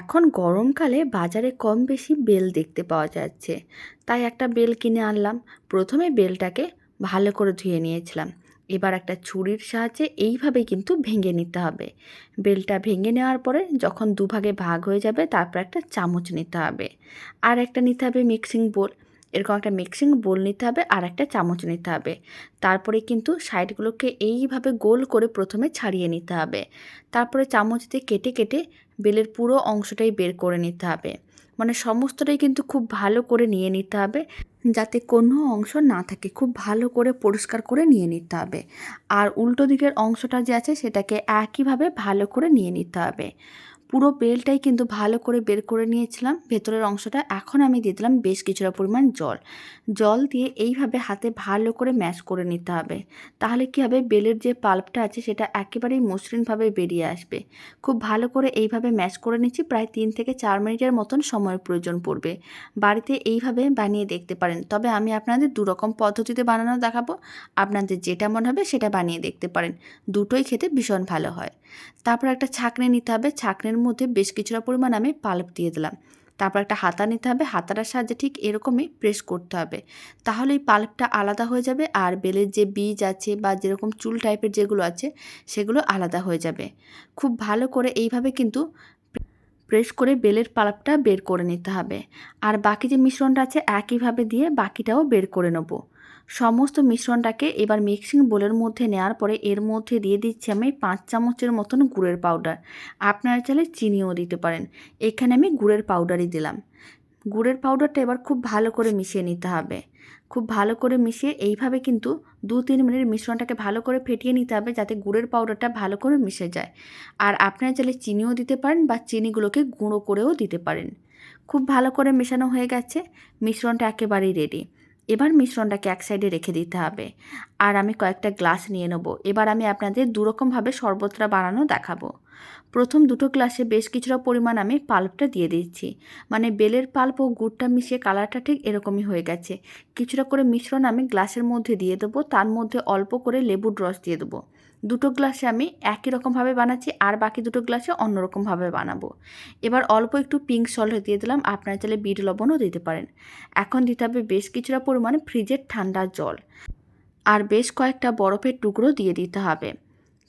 এখন গরমকালে বাজারে কম বেশি বেল দেখতে পাওয়া যাচ্ছে। তাই একটা বেল কিনে আনলাম। প্রথমে বেলটাকে ভালো করে ধুয়ে নিয়েছিলাম। এবার একটা ছুরির সাহায্যে এইভাবে কিন্তু ভেঙে নিতে হবে। বেলটা ভেঙে নেওয়ার পরে যখন দুভাগে ভাগ হয়ে যাবে, তারপর একটা চামচ নিতে হবে। আর একটা নিতে হবে মিক্সিং বোল। এরকম একটা মিক্সিং বোল নিতে হবে আর একটা চামচ নিতে হবে। তারপরে কিন্তু সাইডগুলোকে এইভাবে গোল করে প্রথমে ছাড়িয়ে নিতে হবে। তারপরে চামচ দিয়ে কেটে কেটে বেলের পুরো অংশটাই বের করে নিতে হবে। মানে সমস্তটাই কিন্তু খুব ভালো করে নিয়ে নিতে হবে, যাতে কোনো অংশ না থাকে। খুব ভালো করে পরিষ্কার করে নিয়ে নিতে হবে। আর উল্টো দিকের অংশটা যে আছে সেটাকে একইভাবে ভালো করে নিয়ে নিতে হবে। পুরো বেলটাই কিন্তু ভালো করে বের করে নিয়েছিলাম। ভেতরের অংশটা এখন আমি দিয়ে দিলাম বেশ কিছুটা পরিমাণ জল। জল দিয়ে এইভাবে হাতে ভালো করে ম্যাশ করে নিতে হবে। তাহলে কী হবে? বেলের যে পাল্পটা আছে সেটা একেবারেই মসৃণভাবে বেরিয়ে আসবে। খুব ভালো করে এইভাবে ম্যাশ করে নিচ্ছি, প্রায় তিন থেকে চার মিনিটের মতন সময়ের প্রয়োজন পড়বে। বাড়িতে এইভাবে বানিয়ে দেখতে পারেন। তবে আমি আপনাদের দুরকম পদ্ধতিতে বানানো দেখাবো। আপনাদের যেটা মনে হবে সেটা বানিয়ে দেখতে পারেন। দুটোই খেতে ভীষণ ভালো হয়। তারপর একটা ছাঁকনি নিতে হবে। ছাঁকনির মধ্যে বেশ কিছুটা পরিমাণ আমি পাল্প দিয়ে দিলাম। তারপর একটা হাতা নিতে হবে। হাতাটার সাহায্যে ঠিক এরকমই প্রেস করতে হবে। তাহলে এই পাল্পটা আলাদা হয়ে যাবে আর বেলের যে বীজ আছে বা যেরকম চুল টাইপের যেগুলো আছে, সেগুলো আলাদা হয়ে যাবে। খুব ভালো করে এইভাবে কিন্তু প্রেস করে বেলের পালাপটা বের করে নিতে হবে। আর বাকি যে মিশ্রণটা আছে একইভাবে দিয়ে বাকিটাও বের করে নেব। সমস্ত মিশ্রণটাকে এবার মিক্সিং বোলের মধ্যে নেওয়ার পরে এর মধ্যে দিয়ে দিচ্ছি আমি পাঁচ চামচের মতন গুড়ের পাউডার আপনারা চাইলে চিনিও দিতে পারেন। এখানে আমি গুড়ের পাউডারই দিলাম। গুড়ের পাউডারটা এবার খুব ভালো করে মিশিয়ে নিতে হবে। খুব ভালো করে মিশিয়ে এইভাবে কিন্তু দু তিন মিনিট মিশ্রণটাকে ভালো করে ফেটিয়ে নিতে হবে যাতে গুড়ের পাউডারটা ভালো করে মিশে যায়। আর আপনারা চাইলে চিনিও দিতে পারেন বা চিনিগুলোকে গুঁড়ো করেও দিতে পারেন। খুব ভালো করে মেশানো হয়ে গেছে, মিশ্রণটা একেবারেই রেডি এবার মিশ্রণটাকে এক সাইডে রেখে দিতে হবে। আর আমি কয়েকটা গ্লাস নিয়ে নেব। এবার আমি আপনাদের দুরকমভাবে শরবতটা বানানো দেখাবো। প্রথম দুটো গ্লাসে বেশ কিছুটা পরিমাণ আমি পাল্পটা দিয়ে দিচ্ছি মানে বেলের পাল্প ও গুড়টা মিশিয়ে কালারটা ঠিক এরকমই হয়ে গেছে। কিছুটা করে মিশ্রণ আমি গ্লাসের মধ্যে দিয়ে দেবো, তার মধ্যে অল্প করে লেবুর রস দিয়ে দেবো। দুটো গ্লাসে আমি একই রকমভাবে বানাচ্ছি, আর বাকি দুটো গ্লাসে অন্যরকমভাবে বানাবো। এবার অল্প একটু পিঙ্ক সল্ট দিয়ে দিলাম, আপনারা চাইলে বিট লবণও দিতে পারেন। এখন দিতে হবে বেশ কিছুটা পরিমাণে ফ্রিজের ঠান্ডা জল। আর বেশ কয়েকটা বরফের টুকরো দিয়ে দিতে হবে।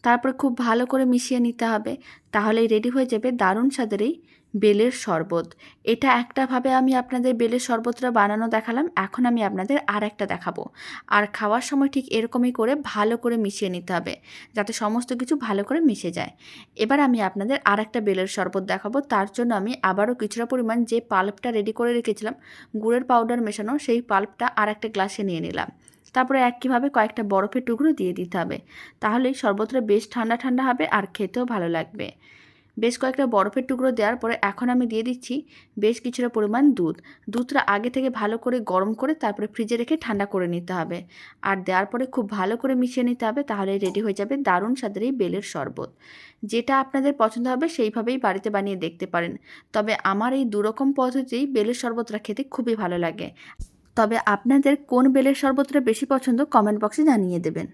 তারপর খুব ভালো করে মিশিয়ে নিতে হবে। তাহলেই রেডি হয়ে যাবে দারুণ স্বাদের এই বেলের শরবত। এটা একটাভাবে আমি আপনাদের বেলের শরবতটা বানানো দেখালাম, এখন আমি আপনাদের আর একটা দেখাবো। আর খাওয়ার সময় ঠিক এরকমই করে ভালো করে মিশিয়ে নিতে হবে, যাতে সমস্ত কিছু ভালো করে মিশে যায়। এবার আমি আপনাদের আর একটা বেলের শরবত দেখাবো, তার জন্য আমি আবারও কিছুটা পরিমাণ যে পাল্পটা রেডি করে রেখেছিলাম, গুড়ের পাউডার মেশানো, সেই পাল্পটা আর একটা গ্লাসে নিয়ে নিলাম। তারপরে একইভাবে কয়েকটা বরফের টুকরো দিয়ে দিতে হবে। তাহলেই শরবতটা বেশ ঠান্ডা ঠান্ডা হবে আর খেতেও ভালো লাগবে। বেশ কয়েকটা বরফের টুকরো দেওয়ার পরে এখন আমি দিয়ে দিচ্ছি বেশ কিছুটা পরিমাণ দুধ। দুধটা আগে থেকে ভালো করে গরম করে তারপরে ফ্রিজে রেখে ঠান্ডা করে নিতে হবে। আর দেওয়ার পরে খুব ভালো করে মিশিয়ে নিতে হবে তাহলে রেডি হয়ে যাবে দারুণ স্বাদের এই বেলের শরবত। যেটা আপনাদের পছন্দ হবে সেইভাবেই বাড়িতে বানিয়ে দেখতে পারেন। তবে আমার এই দুরকম পদ্ধতিতেই বেলের শরবতটা খেতে খুবই ভালো লাগে। তবে আপনাদের কোন বেলের সর্বত্র বেশি পছন্দ কমেন্ট বক্সে জানিয়ে দেবেন।